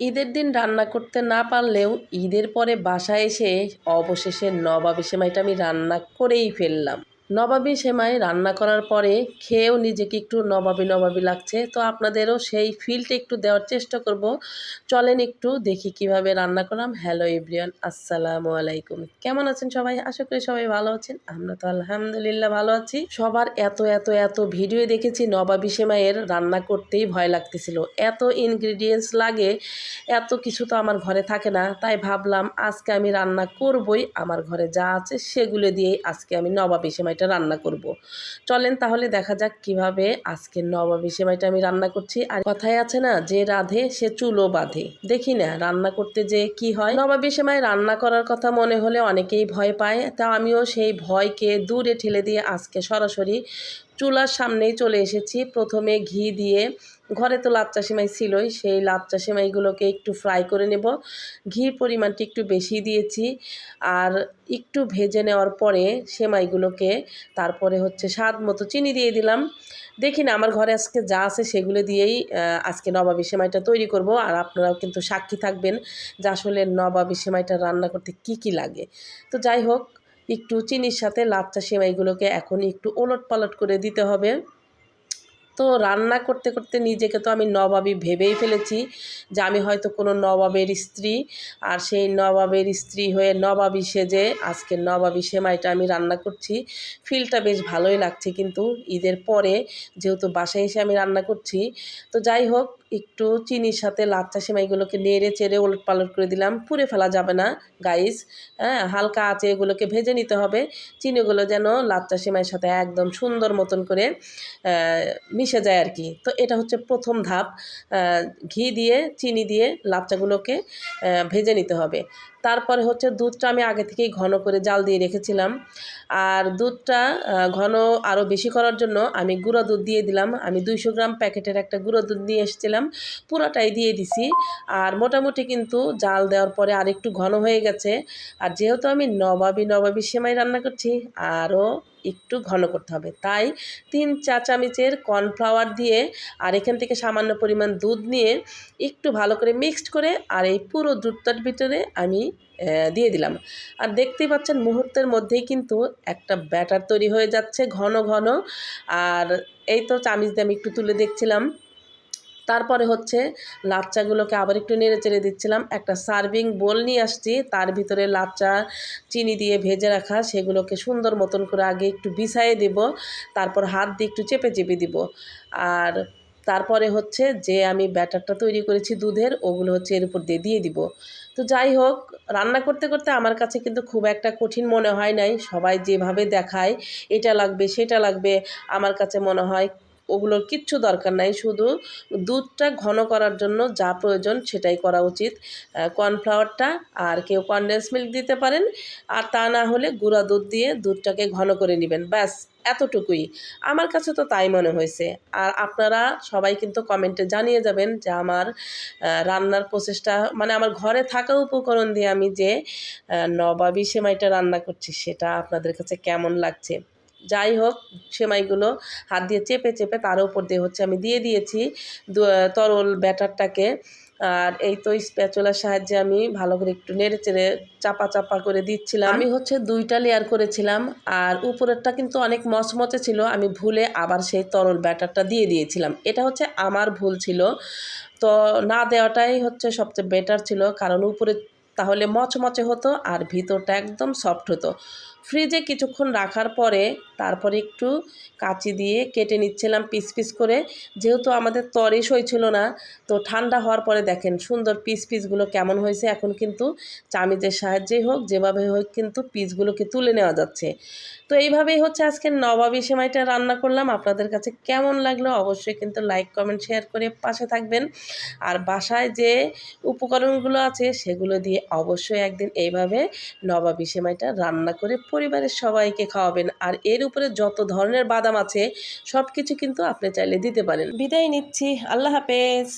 ঈদের দিন রান্না করতে না পারলেও ঈদের পরে বাসায় এসে অবশেষে নবাবি সেমাইটা আমি রান্না করেই ফেললাম। নবাবি সেমাই রান্না করার পরে খেয়েও নিজেকে একটু নবাবি নবাবি লাগছে। তো আপনাদেরও সেই ফিলটা একটু দেওয়ার চেষ্টা করব। চলেন একটু দেখি কীভাবে রান্না করলাম। হ্যালো এভরিয়ান আসসালামু আলাইকুম। কেমন আছেন সবাই? আশা করি সবাই ভালো আছেন। আমরা তো আলহামদুলিল্লাহ ভালো আছি। সবার এত এত এত ভিডিও দেখেছি নবাবি সেমাইয়ের রান্না করতেই ভয় লাগতেছিল। এত ইনগ্রিডিয়েন্টস লাগে, এত কিছু তো আমার ঘরে থাকে না। তাই ভাবলাম আজকে আমি রান্না করবই। আমার ঘরে যা আছে সেগুলো দিয়েই আজকে আমি নবাবি সেমাইটা রান্না করব। চলেন তাহলে দেখা যাক কীভাবে আজকে নবাবী সেমাইটা আমি রান্না করছি। আর কথায় আছে না, যে রাধে সে চুলো বাঁধে। দেখি না, রান্না করতে যে কি হয়। নবাবী সেমাই রান্না করার কথা মনে হলে অনেকেই ভয় পায়। তা আমিও সেই ভয়কে দূরে ঠেলে দিয়ে আজকে সরাসরি চুলার সামনেই চলে এসেছি। প্রথমে ঘি দিয়ে ঘরে তো লাচ্চা সেমাই ছিলই, সেই লাচ্চা সেমাইগুলোকে একটু ফ্রাই করে নেব। ঘির পরিমাণটি একটু বেশি দিয়েছি আর একটু ভেজে নেওয়ার পরে সেমাইগুলোকে তারপরে হচ্ছে স্বাদ মতো চিনি দিয়ে দিলাম। দেখি না, আমার ঘরে আজকে যা আছে সেগুলো দিয়েই আজকে নবাবি সেমাইটা তৈরি করব। আর আপনারাও কিন্তু সাক্ষী থাকবেন যে আসলে নবাবি সেমাইটা রান্না করতে কি কি লাগে। তো যাই হোক একটু চিনির সাথে লাচ্চা সেমাইগুলোকে এখন একটু ওলট পালট করে দিতে হবে। তো রান্না করতে করতে নিজেকে তো আমি নবাবী ভেবেই ফেলেছি যে আমি হয়তো কোনো নবাবের স্ত্রী। আর সেই নবাবের স্ত্রী হয়ে নবাবী সেজে আজকে নবাবী সেমাইটা আমি রান্না করছি। ফিলটা বেশ ভালোই লাগছে কিন্তু ঈদের পরে যেহেতু বাসায় এসে আমি রান্না করছি। তো যাই হোক, একটু চিনির সাথে লাচ্চা সেমাইগুলোকে নেড়ে, চেড়ে ওলট পালট করে দিলাম। পুড়ে ফেলা যাবে না গাইস হ্যাঁ হালকা আঁচে এগুলোকে ভেজে নিতে হবে। চিনিগুলো যেন লাচ্চা সেমাইয়ের সাথে একদম সুন্দর মতন করে মিশে যায় আর কি। তো এটা হচ্ছে প্রথম ধাপ। ঘি দিয়ে, চিনি দিয়ে লাচ্চাগুলোকে ভেজে নিতে হবে। তারপরে হচ্ছে দুধটা আমি আগে থেকেই ঘন করে জাল দিয়ে রেখেছিলাম। আর দুধটা ঘন আরও বেশি করার জন্য আমি গুঁড়ো দুধ দিয়ে দিলাম। আমি দুইশো গ্রাম প্যাকেটের একটা গুঁড়ো দুধ নিয়ে এসেছিলাম। পুরোটাই দিয়ে দিছি। আর মোটামুটি কিন্তু জাল দেওয়ার পরে আর একটু ঘন হয়ে গেছে। আর যেহেতু আমি নবাবি নবাবি সেমাই রান্না করছি আরও একটু ঘন করতে হবে। তাই তিন চা চামচের কর্নফ্লাওয়ার দিয়ে আর এখান থেকে সামান্য পরিমাণ দুধ নিয়ে একটু ভালো করে মিক্সড করে আর এই পুরো দুধটার ভিতরে আমি দিয়ে দিলাম। আর দেখতেই পাচ্ছেন মুহূর্তের মধ্যেই কিন্তু একটা ব্যাটার তৈরি হয়ে যাচ্ছে ঘন ঘন। আর এই তো চামিচ দিয়ে আমি একটু তুলে দেখছিলাম। তারপরে হচ্ছে লাচ্চাগুলোকে আবার একটু নেড়ে চেড়ে দিচ্ছিলাম। একটা সার্ভিং বোল নিয়ে আসছি, তার ভিতরে লাচ্চা, চিনি দিয়ে ভেজে রাখা, সেগুলোকে সুন্দর মতন করে আগে একটু বিছাইয়ে দেব, তারপর হাত দিয়ে একটু চেপে চেপে দিব। আর তারপরে হচ্ছে যে আমি ব্যাটারটা তৈরি করেছি দুধের, ওগুলো হচ্ছে এর উপর দিয়ে দিয়ে দিব। তো যাই হোক, রান্না করতে করতে আমার কাছে কিন্তু খুব একটা কঠিন মনে হয় নাই। সবাই যেভাবে দেখায়, এটা লাগবে, সেটা লাগবে, আমার কাছে মনে হয় ওগুলোর কিচ্ছু দরকার নাই, শুধু দুধটা ঘন করার জন্য যা প্রয়োজন সেটাই করা উচিত। কর্নফ্লাওয়ারটা আর কেউ কনডেন্স মিল্ক দিতে পারেন, আর তা না হলে গুঁড়া দুধ দিয়ে দুধটাকে ঘন করে নেবেন। ব্যাস, এতটুকুই। আমার কাছে তো তাই মনে হয়েছে। আর আপনারা সবাই কিন্তু কমেন্টে জানিয়ে যাবেন যে আমার রান্নার প্রচেষ্টা মানে আমার ঘরে থাকা উপকরণ দিয়ে আমি যে নবাবি সেমাইটা রান্না করছি সেটা আপনাদের কাছে কেমন লাগছে। যাই হোক, সেমাইগুলো হাত দিয়ে চেপে চেপে তার উপর দিয়ে হচ্ছে আমি দিয়ে দিয়েছি তরল ব্যাটারটাকে। আর এই তো স্প্যাচুলার সাহায্যে আমি ভালো করে একটু নেড়ে চেড়ে চাপা চাপা করে দিচ্ছিলাম। আমি হচ্ছে দুইটা লেয়ার করেছিলাম আর উপরেরটা কিন্তু অনেক মচমচে ছিল, আমি ভুলে আবার সেই তরল ব্যাটারটা দিয়ে দিয়েছিলাম। এটা হচ্ছে আমার ভুল ছিল। তো না দেওয়াটাই হচ্ছে সবচেয়ে বেটার ছিল, কারণ উপরে তাহলে মচমচে হতো আর ভিতরটা একদম সফট হতো। ফ্রিজে কিছুক্ষণ রাখার পরে তারপরে একটু কাঁচি দিয়ে কেটে নিচ্ছিলাম পিস পিস করে। যেহেতু আমাদের তরে ছিল না, তো ঠান্ডা হওয়ার পরে দেখেন সুন্দর পিস পিসগুলো কেমন হয়েছে। এখন কিন্তু চামিজের সাহায্যেই হোক, যেভাবে হোক কিন্তু পিসগুলোকে তুলে নেওয়া যাচ্ছে। তো এইভাবেই হচ্ছে আজকে নবাবী সেমাইটা রান্না করলাম। আপনাদের কাছে কেমন লাগল অবশ্যই কিন্তু লাইক, কমেন্ট, শেয়ার করে পাশে থাকবেন। আর বাসায় যে উপকরণগুলো আছে সেগুলো দিয়ে অবশ্যই একদিন এইভাবে নবাবী সেমাইটা রান্না করে পরিবারের সবাইকে খাওয়াবেন। আর এর উপরে যত ধরনের বাদাম আছে সব কিছু কিন্তু আপনি চাইলে দিতে পারেন। বিদায় নিচ্ছি। আল্লাহ হাফেজ।